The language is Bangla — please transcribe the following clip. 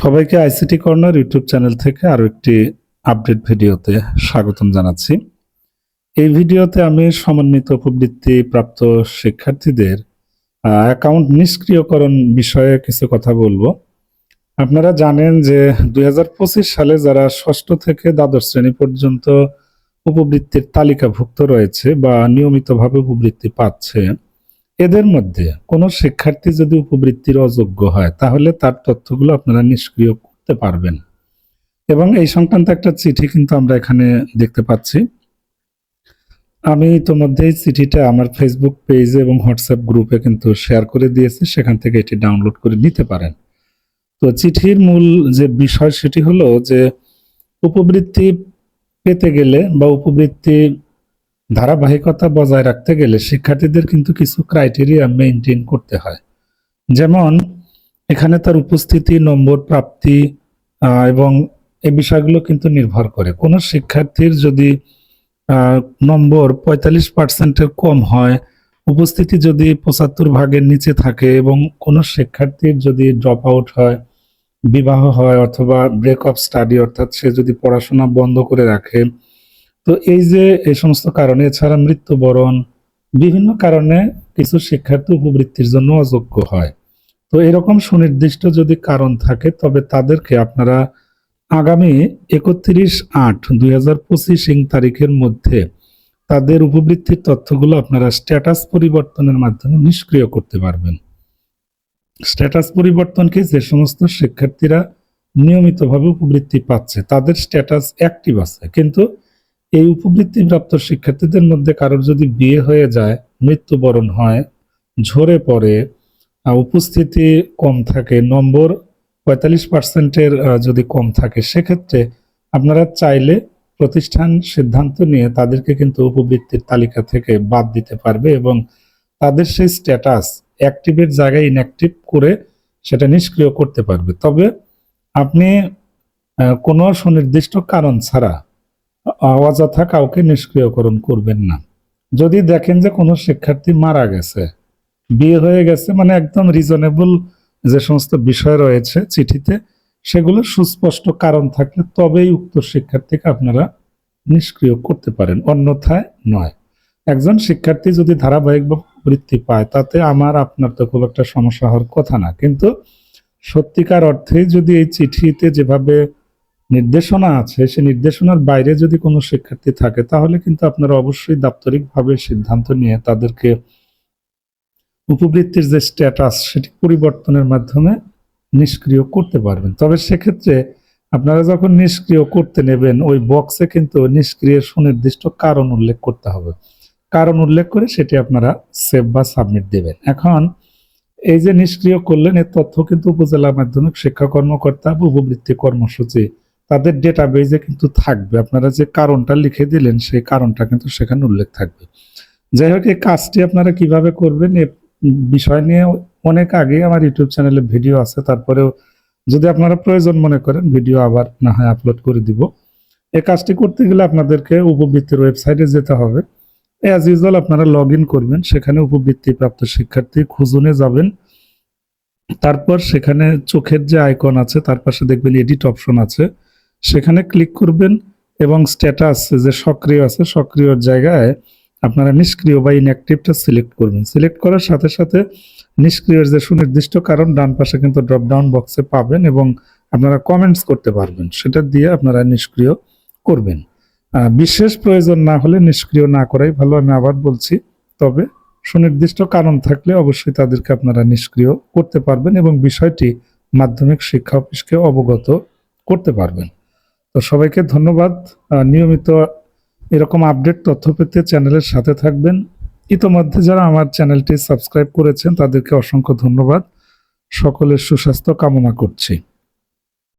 সবাইকে আইসিটি কর্নার ইউটিউব চ্যানেল থেকে আরও একটি আপডেট ভিডিওতে স্বাগতম জানাচ্ছি। এই ভিডিওতে আমি সমন্বিত উপবৃত্তি প্রাপ্ত শিক্ষার্থীদের অ্যাকাউন্ট নিষ্ক্রিয়করণ বিষয়ে কিছু কথা বলব। আপনারা জানেন যে দুই হাজার পঁচিশ সালে যারা ষষ্ঠ থেকে দ্বাদশ শ্রেণি পর্যন্ত উপবৃত্তির তালিকাভুক্ত রয়েছে বা নিয়মিতভাবে উপবৃত্তি পাচ্ছে এদের মধ্যে কোনো শিক্ষার্থী যদি উপবৃত্তির অযোগ্য হয়, তাহলে তার তথ্যগুলো আপনারা নিষ্ক্রিয় করতে পারবেন। এবং এই সংক্রান্ত একটা চিঠি কিন্তু আমরা এখানে দেখতে পাচ্ছি। আমি ইতোমধ্যে এই চিঠিটা আমার ফেসবুক পেজে এবং হোয়াটসঅ্যাপ গ্রুপে কিন্তু শেয়ার করে দিয়েছি, সেখান থেকে এটি ডাউনলোড করে নিতে পারেন। তো চিঠির মূল যে বিষয় সেটি হলো যে, উপবৃত্তি পেতে গেলে বা উপবৃত্তি ধারাবাহিকতা বজায় রাখতে গেলে শিক্ষার্থীদের কিন্তু কিছু ক্রাইটেরিয়া মেনটেন করতে হয়। যেমন, এখানে তার উপস্থিতি, নম্বর প্রাপ্তি এবং এই বিষয়গুলো কিন্তু নির্ভর করে। কোনো শিক্ষার্থীর যদি নম্বর পঁয়তাল্লিশ পার্সেন্টের কম হয়, উপস্থিতি যদি পঁচাত্তর ভাগের নিচে থাকে এবং কোনো শিক্ষার্থীর যদি ড্রপ আউট হয়, বিবাহ হয় অথবা ব্রেক অফ স্টাডি অর্থাৎ সে যদি পড়াশোনা বন্ধ করে রাখে তো এই যে এই সমস্ত কারণে, এছাড়া মৃত্যুবরণ বিভিন্ন কারণে কিছু শিক্ষার্থী উপবৃত্তির জন্য অযোগ্য হয়। তো এরকম সুনির্দিষ্ট যদি কারণ থাকে, তবে তাদেরকে আপনারা আগামী একত্রিশ আট দুই হাজার ইং তারিখের মধ্যে তাদের উপবৃত্তির তথ্যগুলো আপনারা স্ট্যাটাস পরিবর্তনের মাধ্যমে নিষ্ক্রিয় করতে পারবেন। স্ট্যাটাস পরিবর্তন কি যে সমস্ত শিক্ষার্থীরা নিয়মিতভাবে উপবৃত্তি পাচ্ছে, তাদের স্ট্যাটাস অ্যাক্টিভ আছে। কিন্তু এই উপবৃত্তি প্রাপ্ত শিক্ষার্থীদের মধ্যে কারোর যদি বিয়ে হয়ে যায়, মৃত্যুবরণ হয়, ঝরে পড়ে উপস্থিতি কম থাকে, নম্বর পঁয়তাল্লিশ পার্সেন্টের যদি কম থাকে, সেক্ষেত্রে আপনারা চাইলে প্রতিষ্ঠান সিদ্ধান্ত নিয়ে তাদেরকে কিন্তু উপবৃত্তির তালিকা থেকে বাদ দিতে পারবে এবং তাদের সেই স্ট্যাটাস অ্যাক্টিভের জায়গায় ইনঅ্যাক্টিভ করে সেটা নিষ্ক্রিয় করতে পারবে। তবে আপনি কোনো সুনির্দিষ্ট কারণ ছাড়া অযথা কাউকে নিষ্ক্রিয়করণ করবেন না। যদি দেখেন যে কোনো শিক্ষার্থী মারা গেছে, বিয়ে হয়ে গেছে মানে একদম রিজনেবল যে সমস্ত বিষয় রয়েছে চিঠিতে, সেগুলো সুস্পষ্ট কারণ থাকলে তবেই উক্ত শিক্ষার্থীকে আপনারা নিষ্ক্রিয় করতে পারেন, অন্যথায় নয়। একজন শিক্ষার্থী যদি ধারাবাহিক বৃত্তি পায়, তাতে আমার, আপনার তো খুব একটা সমস্যা হওয়ার কথা না। কিন্তু সত্যিকার অর্থে যদি এই চিঠিতে যেভাবে নির্দেশনা আছে, সে নির্দেশনার বাইরে যদি কোনো শিক্ষার্থী থাকে, তাহলে কিন্তু আপনারা অবশ্যই দাপ্তরিকভাবে সিদ্ধান্ত নিয়ে তাদেরকে উপবৃত্তির যে স্ট্যাটাস সেটি পরিবর্তনের মাধ্যমে নিষ্ক্রিয় করতে পারবেন। তবে সেক্ষেত্রে আপনারা যখন নিষ্ক্রিয় করতে নেবেন, ওই বক্সে কিন্তু নিষ্ক্রিয় সুনির্দিষ্ট কারণ উল্লেখ করতে হবে। কারণ উল্লেখ করে সেটি আপনারা সেভ বা সাবমিট দেবেন। এখন এই যে নিষ্ক্রিয় করলেন, এর তথ্য কিন্তু উপজেলা মাধ্যমিক শিক্ষা কর্মকর্তা বা উপবৃত্তি কর্মসূচি তাদের ডেটাবেজে কিন্তু থাকবে। আপনারা যে কারণটা লিখে দিলেন, সেই কারণটা কিন্তু সেখানে উল্লেখ থাকবে। যাই হোক, এই কাজটি আপনারা কীভাবে করবেন এ বিষয় নিয়ে অনেক আগে আমার ইউটিউব চ্যানেলে ভিডিও আছে। তারপরেও যদি আপনারা প্রয়োজন মনে করেন, ভিডিও আবার না হয় আপলোড করে দিব। এই কাজটি করতে গেলে আপনাদেরকে উপবৃত্তির ওয়েবসাইটে যেতে হবে। অ্যাজ ইউজুয়াল আপনারা লগ করবেন। সেখানে উপবৃত্তি প্রাপ্ত শিক্ষার্থী খুঁজুনে যাবেন। তারপর সেখানে চোখের যে আইকন আছে, তার পাশে দেখবেন এডিট অপশন আছে। সেখানে ক্লিক করবেন এবং স্ট্যাটাস যে সক্রিয় আছে, সক্রিয়র জায়গায় আপনারা নিষ্ক্রিয় বা ইনঅ্যাক্টিভটা সিলেক্ট করবেন। সিলেক্ট করার সাথে সাথে নিষ্ক্রিয়ের যে সুনির্দিষ্ট কারণ, ডান পাশে কিন্তু ড্রপডাউন বক্সে পাবেন এবং আপনারা কমেন্টস করতে পারবেন। সেটা দিয়ে আপনারা নিষ্ক্রিয় করবেন। বিশেষ প্রয়োজন না হলে নিষ্ক্রিয় না করাই ভালো, আমি আবার বলছি। তবে সুনির্দিষ্ট কারণ থাকলে অবশ্যই তাদেরকে আপনারা নিষ্ক্রিয় করতে পারবেন এবং বিষয়টি মাধ্যমিক শিক্ষা অফিসকে অবগত করতে পারবেন। তো সবাইকে ধন্যবাদ। নিয়মিত এরকম আপডেট তথ্য পেতে চ্যানেলের সাথে থাকবেন। ইতোমধ্যে যারা আমার চ্যানেলটি সাবস্ক্রাইব করেছেন, তাদেরকে অসংখ্য ধন্যবাদ। সকলের সুস্বাস্থ্য কামনা করছি।